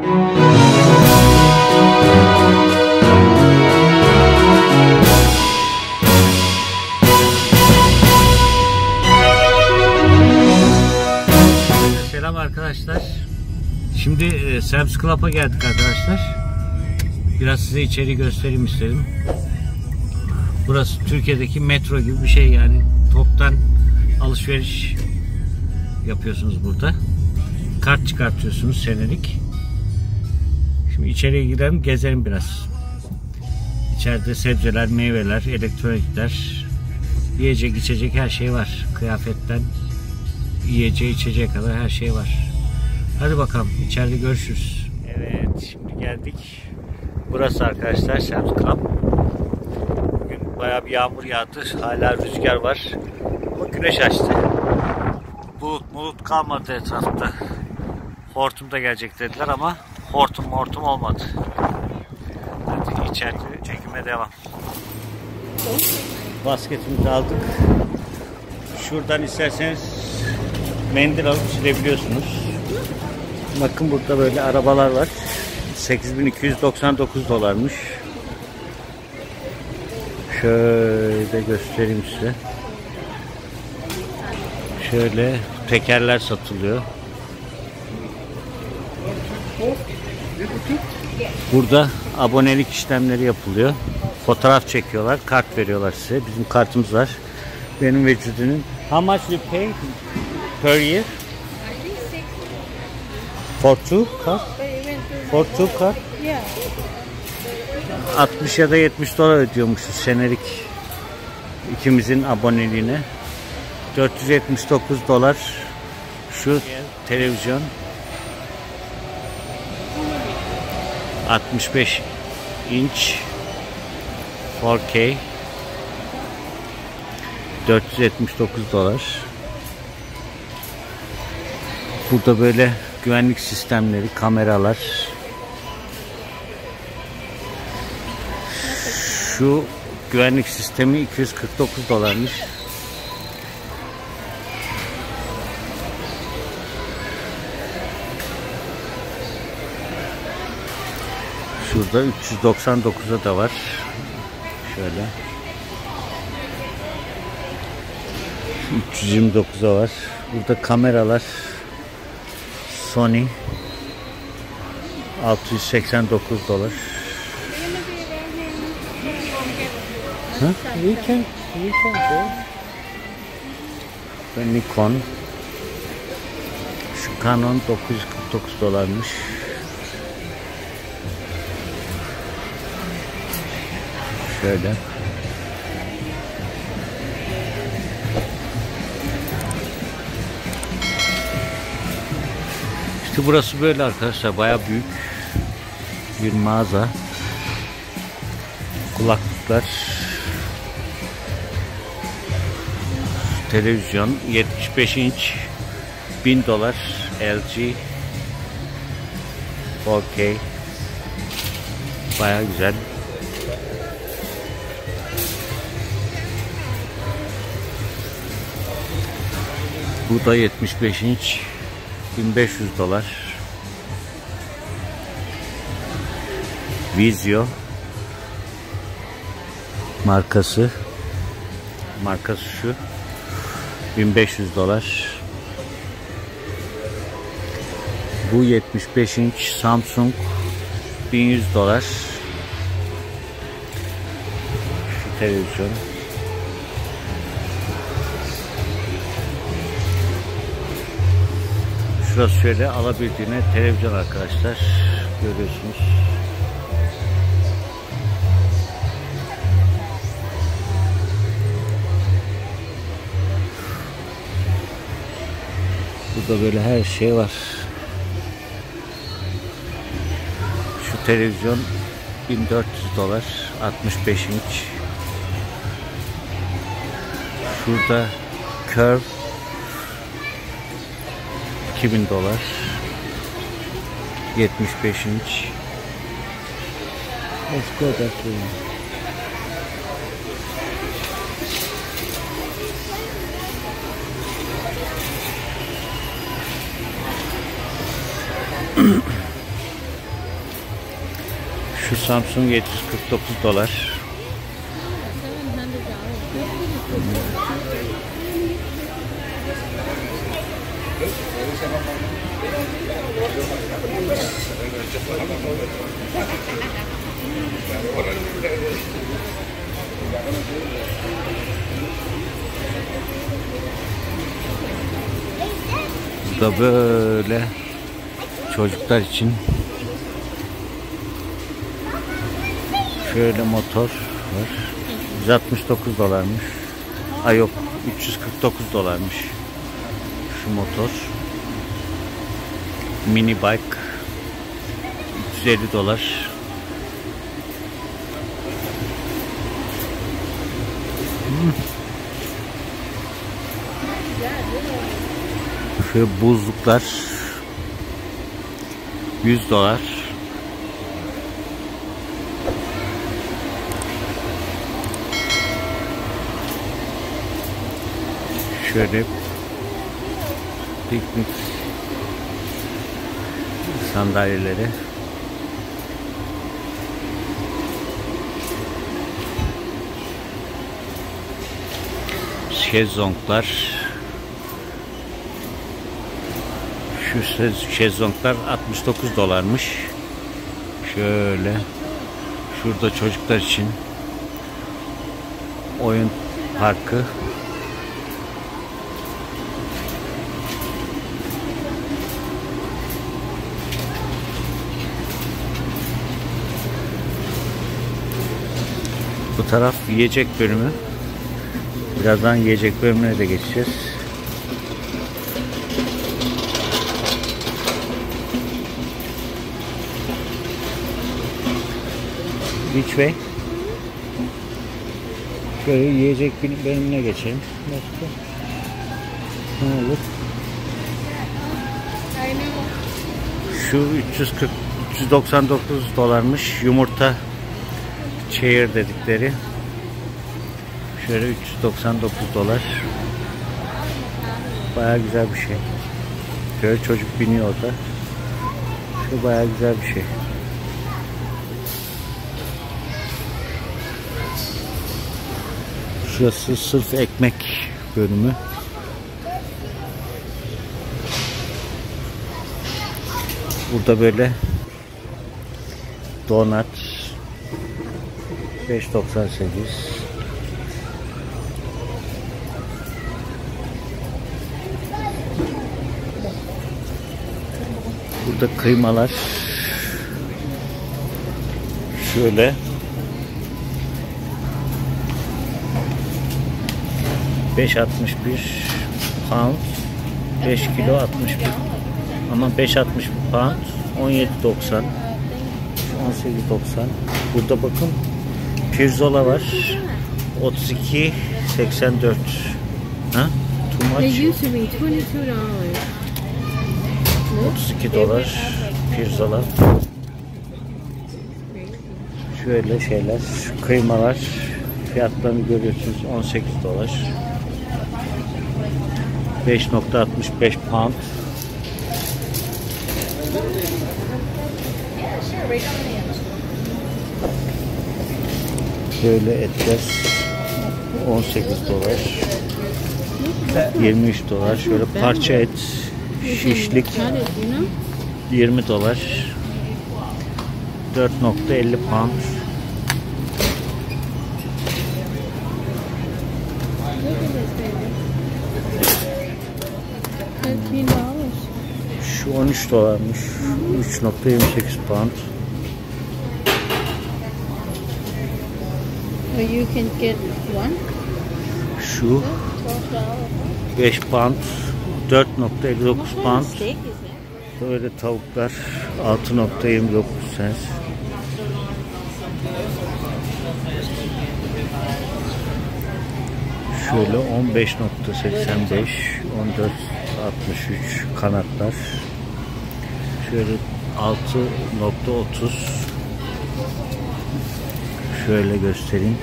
Selam arkadaşlar. Şimdi e, Sam's Club'a geldik arkadaşlar. Biraz size içeri göstereyim istedim. Burası Türkiye'deki metro gibi bir şey yani. Toptan alışveriş yapıyorsunuz burada. Kart çıkartıyorsunuz senelik. Şimdi içeriye girelim gezelim biraz. İçeride sebzeler, meyveler, elektronikler, yiyecek içecek her şey var. Kıyafetten yiyeceği içecek kadar her şey var. Hadi bakalım içeride görüşürüz. Evet şimdi geldik. Burası arkadaşlar Sam's Club. Bugün bayağı bir yağmur yağdı. Hala rüzgar var. Ama güneş açtı. Bulut bulut kalmadı etrafta. Hortum da gelecek dediler ama hortum hortum olmadı. Hadi içeride çekime devam. Basketimizi aldık. Şuradan isterseniz mendil alıp silebiliyorsunuz. Bakın burada böyle arabalar var. 8299 dolarmış. Şöyle göstereyim size. Şöyle tekerler satılıyor. Burada abonelik işlemleri yapılıyor. Fotoğraf çekiyorlar, kart veriyorlar size. Bizim kartımız var. Benim vücudunun. How much you pay per year? For two card? For two card? Yeah. 60 ya da 70 dolar ödüyormuşuz senelik ikimizin aboneliğine. 479 dolar şu televizyon 65 inç 4K 479 dolar. Burada böyle güvenlik sistemleri, kameralar. Şu güvenlik sistemi 249 dolarmış. Şurada 399'a da var. Şöyle. 329'a var. Burada kameralar Sony 689 dolar. Huh? We can, we can go. Nikon. Şu Canon 949 dolarmış. Şöyle. İşte burası böyle arkadaşlar. Baya büyük bir mağaza. Kulaklıklar. Televizyon 75 inç 1000 dolar LG 4K Baya güzel. Bu da 75 inç 1500 dolar. Vizio markası markası şu 1500 dolar. Bu 75 inç Samsung 1100 dolar. Şu televizyon şöyle alabildiğine televizyon arkadaşlar. Görüyorsunuz. Burada böyle her şey var. Şu televizyon 1400 dolar 65 inç. Şurada Curve 2000 dolar 75 inç Let's go that way. Şu Samsung 749 dolar. Da böyle çocuklar için şöyle motor var. 169 dolarmış. Ay yok 349 dolarmış. Şu motor. Mini bike 350 dolar. Hmm. Şu buzluklar 100 dolar. Şöyle piknik sandalyeleri şezlonglar. Şu şezlonglar 69 dolarmış. Şöyle. Şurada çocuklar için oyun parkı. Bu taraf yiyecek bölümü. Birazdan yiyecek bölümüne de geçeceğiz. Which way? Şöyle yiyecek bölümüne geçelim. Başka? Ne olur? Şu 340 399 dolarmış yumurta çeyir dedikleri şöyle 399 dolar. Baya güzel bir şey. Şöyle çocuk biniyor orada. Şu baya güzel bir şey. Şurası sırf ekmek bölümü. Burada böyle donat 5.98 Burada kıymalar şöyle beş altmış bir pound 5 kilo 61 ama 5 60 pound 17.90 18.90 burada bakın Pirzola var. 32 84. Ha? Too much. 32 dolar pirzola. Şöyle şeyler, kıymalar fiyatlarını görüyorsunuz 18 dolar. 5.65 pound. Böyle etler 18 dolar. 23 dolar. Şöyle parça et şişlik Cut it, you know? 20 dolar. 4.50 pound. Şu 13 dolarmış. 3.28 pound. You can get one. Şu Twelve dollars. 5 pound. 4.59 pound. Böyle tavuklar 6.29 cent. Şöyle 15.85 14.63 kanatlar. Şöyle 6.30 Şöyle göstereyim.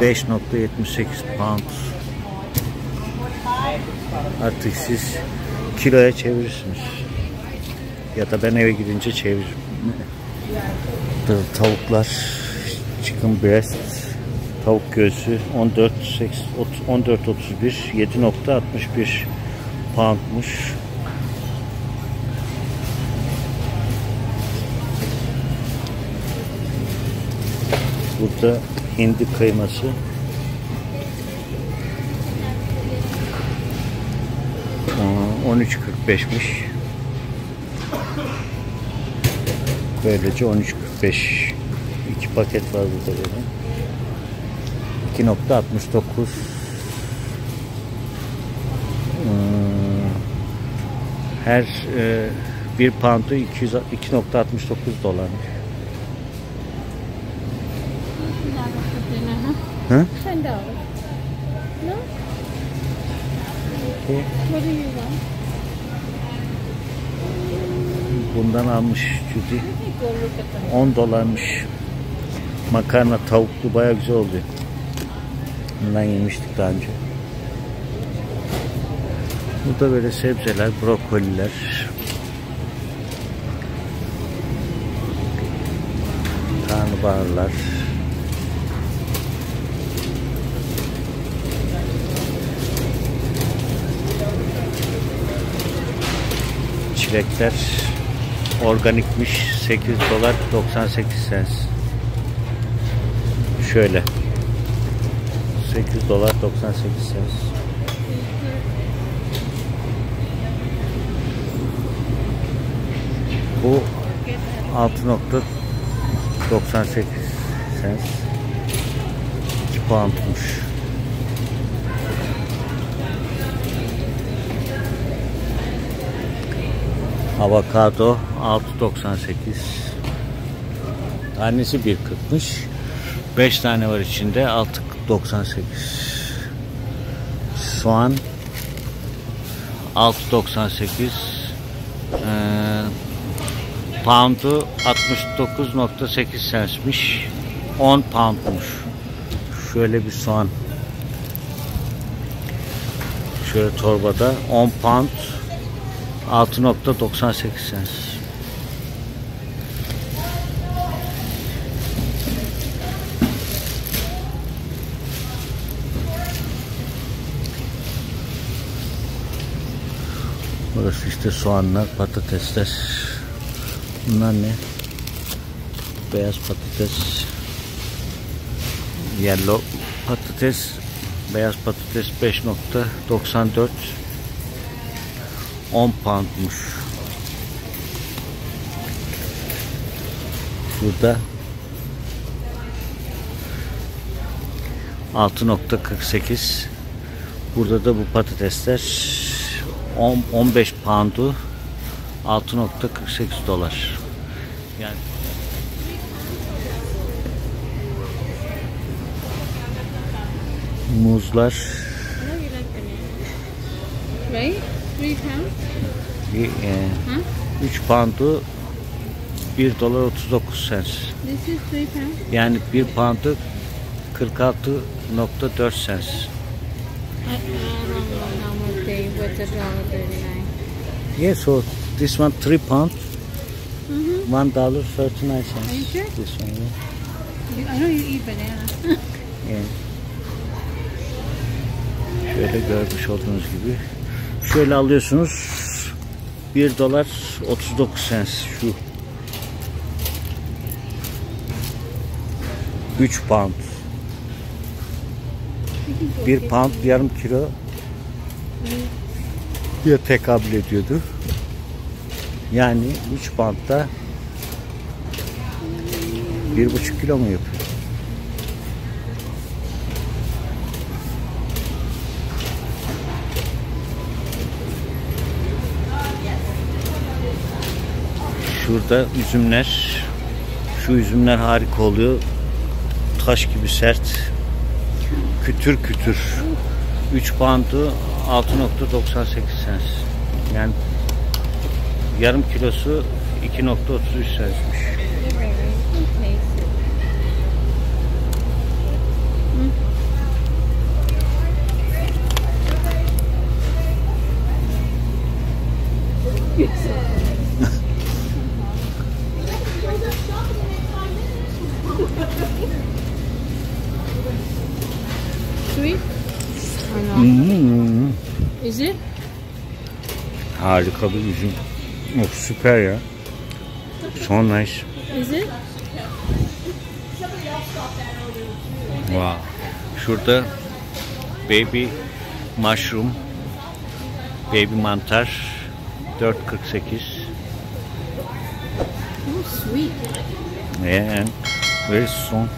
5.78 pound Artık siz kiloya çevirirsiniz. Ya da ben eve gidince çeviririm. Tavuklar chicken breast tavuk göğsü 14 14 31 7.61 poundmuş. Burada hindi kıyması 13.45'miş. Böylece 13.45 iki paket var burada böyle. 2.69 Hmm, her e, bir poundu 200 2.69 dolar. Hı? Bundan almış Judy. Let me go look at them. 10 dolarmış. Makarna tavuklu baya güzel oluyor. Bundan yemiştik daha önce. Burada böyle sebzeler, brokoliler. Karnabaharlar. Çilekler organikmiş 8 dolar 98 cents. Şöyle. 8 dolar 98 cents. Bu 6.98 cents. 2 poundmuş. Avokado 6.98 Tanesi 1.40'mış 5 tane var içinde 6.98 Soğan 6.98 ee, Pound'u 69.8 centsmiş 10 poundmuş. Şöyle bir soğan. Şöyle torbada 10 pound 6.98 cents. Burası işte soğanlar, patatesler. Bunlar ne? Beyaz patates. Yellow patates. Beyaz patates 5.94 10 poundmuş. Burada 6.48 Burada da bu patatesler 10, 15 poundu 6.48 dolar. Yani muzlar. Right? Three pounds? bir, e, Huh? 3 poundu 1 dolar 39 cents. This is three pounds? Yani 1 poundu 46.4 cents. I, I don't know how much they, what's a dollar thirty-nine. Yeah, so this one 3 pound, Mm-hmm. 1 dollar 39 cents. Are you sure? This one, yeah. You, I know you eat banana. yeah. Şöyle görmüş olduğunuz gibi. Şöyle alıyorsunuz. 1 dolar 39 cents şu. 3 pound. 1 pound yarım kilo ya tekabül ediyordu. Yani 3 poundda 1,5 kilo mu yapıyor? Şurada üzümler. Şu üzümler harika oluyor. Taş gibi sert. Kütür kütür. 3 poundu 6.98 cents. Yani yarım kilosu 2.33 sweet or? Hmm. Is it? Harika bir üzüm. Of süper ya. So nice. Is it? Wow. Şurada baby mushroom, baby mantar 4.48. Oh sweet. Yeah, and very strong.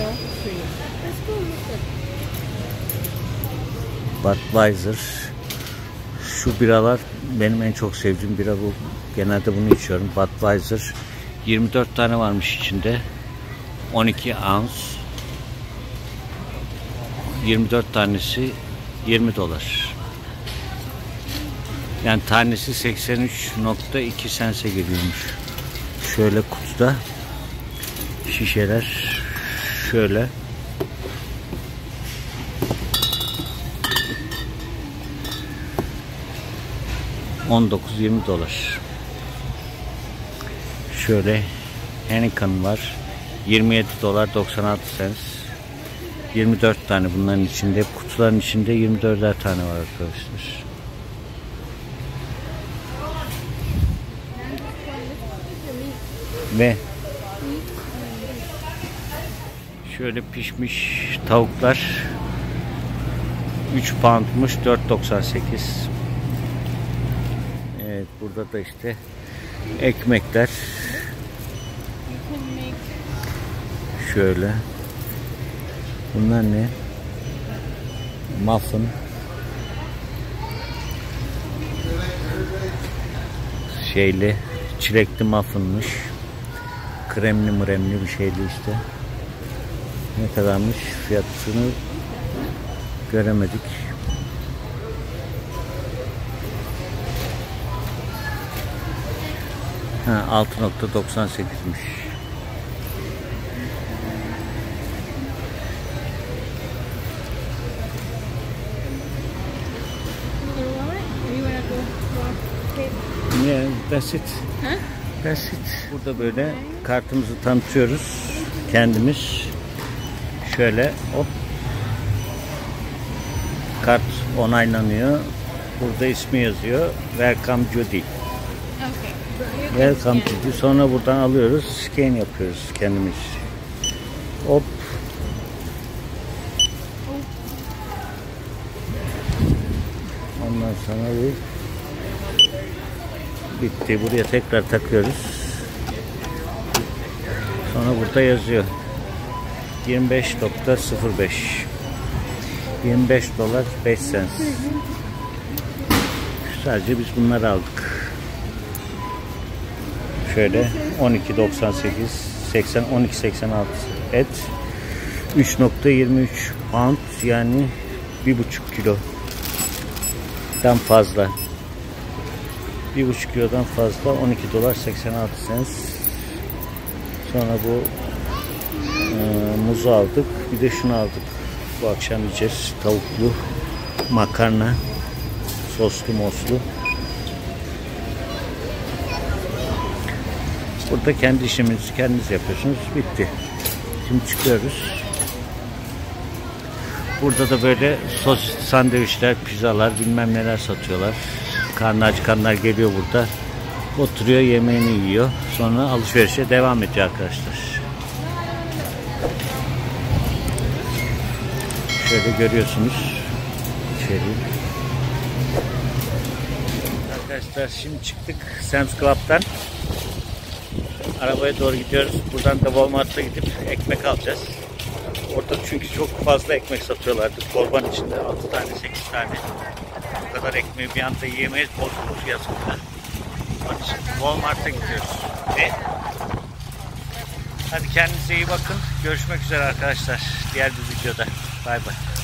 At Budweiser. Şu biralar benim en çok sevdiğim bira bu. Genelde bunu içiyorum. Budweiser. 24 tane varmış içinde. 12 ounce. 24 tanesi 20 dolar. Yani tanesi 83.2 sense geliyormuş. Şöyle kutuda şişeler şöyle 19-20 dolar. Şöyle Heineken var. 27 dolar 96 cents. 24 tane bunların içinde. Kutuların içinde 24'er tane var arkadaşlar. Ve şöyle pişmiş tavuklar 3 poundmuş 4.98 Evet burada da işte ekmekler şöyle. Bunlar ne? Muffin. Şeyli, çilekli muffinmiş. Kremli mremli bir şeyli işte. Ne kadarmış fiyatını göremedik. Ha 6.98'miş. you gonna want it? Or you wanna go walk? Okay. Yeah, that's it. Huh? That's it. Burada böyle kartımızı tanıtıyoruz. Kendimiz. Şöyle hop. Kart onaylanıyor. Burada ismi yazıyor. Welcome Judy. Okay. Welcome Judy. Sonra buradan alıyoruz. Scan yapıyoruz kendimiz. Hop. Ondan sonra bu bitti. Buraya tekrar takıyoruz. Sonra burada yazıyor. 25.05 25 dolar 5 cents. Sadece biz bunları aldık. Şöyle 12.98 80 12.86 et 3.23 pound yani bir buçuk kilo dan fazla. Bir buçuk kilodan fazla 12 dolar 86 cents. Sonra bu e, muzu aldık. Bir de şunu aldık. Bu akşam yiyeceğiz. Tavuklu makarna soslu moslu. Burada kendi işimizi kendiniz yapıyorsunuz. Bitti. Şimdi çıkıyoruz. Burada da böyle sos sandviçler, pizzalar bilmem neler satıyorlar. Karnı acıkanlar geliyor burada. Oturuyor yemeğini yiyor. Sonra alışverişe devam ediyor arkadaşlar. Şöyle görüyorsunuz. İçeri. Arkadaşlar şimdi çıktık Sam's Club'dan. Arabaya doğru gidiyoruz. Buradan da Walmart'a gidip ekmek alacağız. Orada çünkü çok fazla ekmek satıyorlardı. Torbanın içinde 6 tane 8 tane. Bu kadar ekmeği bir anda yiyemeyiz. Bozulur yazıklar. Onun için Walmart'a gidiyoruz. Ve Hadi kendinize iyi bakın. Görüşmek üzere arkadaşlar. Diğer bir videoda. Bye-bye.